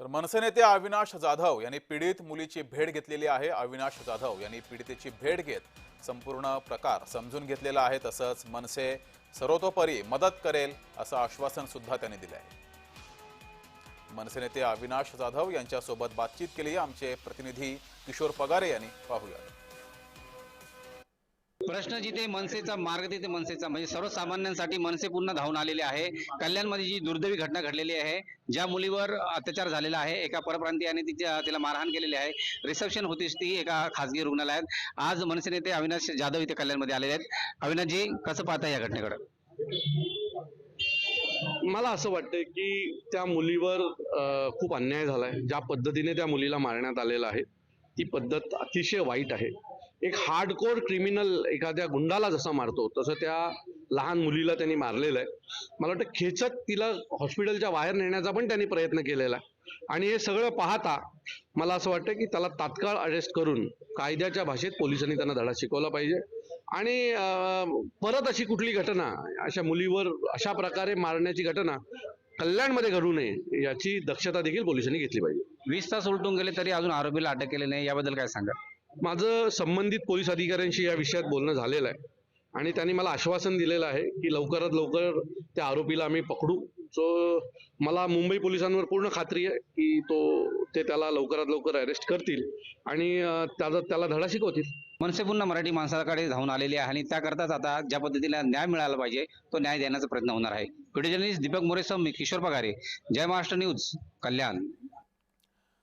तर मनसे नेते अविनाश जाधव यांनी पीडित मुलीची भेट घेतलेली आहे. अविनाश जाधव यांनी पीडितेची भेट घेत संपूर्ण प्रकार समजून घेतलेला आहे. तसंच मनसे सर्वतोपरी मदत करेल असं आश्वासन सुद्धा त्यांनी दिलं आहे. मनसे नेते अविनाश जाधव यांच्यासोबत बातचीत केली. आमचे प्रतिनिधी किशोर पगारे यांनी पाहूया प्रश्न जिथे मनसेचा मार्ग तिथे मनसेचा म्हणजे सर्वसामान्यांसाठी मनसे पुन्हा धावून आलेले आहे. कल्याणमध्ये जी दुर्दैवी घटना घडलेली आहे ज्या मुलीवर अत्याचार झालेला आहे एका परप्रांतीयाने तिच्या तिला मारहाण केलेली आहे. रिसेप्शन होतीच ती एका खासगी रुग्णालयात. आज मनसे नेते अविनाश जाधव इथे कल्याणमध्ये आलेले आहेत. अविनाशजी कसं पाहता या घटनेकडे? मला असं वाटतं की त्या मुलीवर खूप अन्याय झालाय. ज्या पद्धतीने त्या मुलीला मारण्यात आलेलं आहे ती पद्धत अतिशय वाईट आहे. एक हार्डकोर क्रिमिनल एखाद्या गुंडाला जसा मारतो तसं त्या लहान मुलीला त्यांनी मारलेलं आहे. मला वाटतं खेचत तिला हॉस्पिटलच्या बाहेर नेण्याचा पण त्यांनी प्रयत्न केलेला आहे. आणि हे सगळं पाहता मला असं वाटतं की त्याला तात्काळ अरेस्ट करून कायद्याच्या भाषेत पोलिसांनी त्यांना धडा शिकवला पाहिजे. आणि परत अशी कुठली घटना अशा मुलीवर अशा प्रकारे मारण्याची घटना कल्याणमध्ये घडू नये याची दक्षता देखील पोलिसांनी घेतली पाहिजे. वीस तास उलटून गेले तरी अजून आरोपीला अटक केली नाही याबद्दल काय सांगा? माझं संबंधित पोलीस अधिकाऱ्यांशी या विषयात बोलणं झालेलं आहे. आणि त्यांनी मला आश्वासन दिलेलं आहे की लवकरात लवकर त्या आरोपीला आम्ही पकडू. सो मला मुंबई पोलिसांवर पूर्ण खात्री आहे की तो ते त्याला लवकरात लवकर अरेस्ट करतील आणि त्याचा त्याला धडा शिकवतील. मनसे पुन्हा मराठी माणसाकडे धावून आलेली आहे आणि त्याकरताच आता ज्या पद्धतीने न्याय मिळाला पाहिजे तो न्याय देण्याचा प्रयत्न होणार आहे. व्हिडिओ जर्नलिस्ट दीपक मोरेसह मी किशोर पगारे. जय महाराष्ट्र न्यूज कल्याण.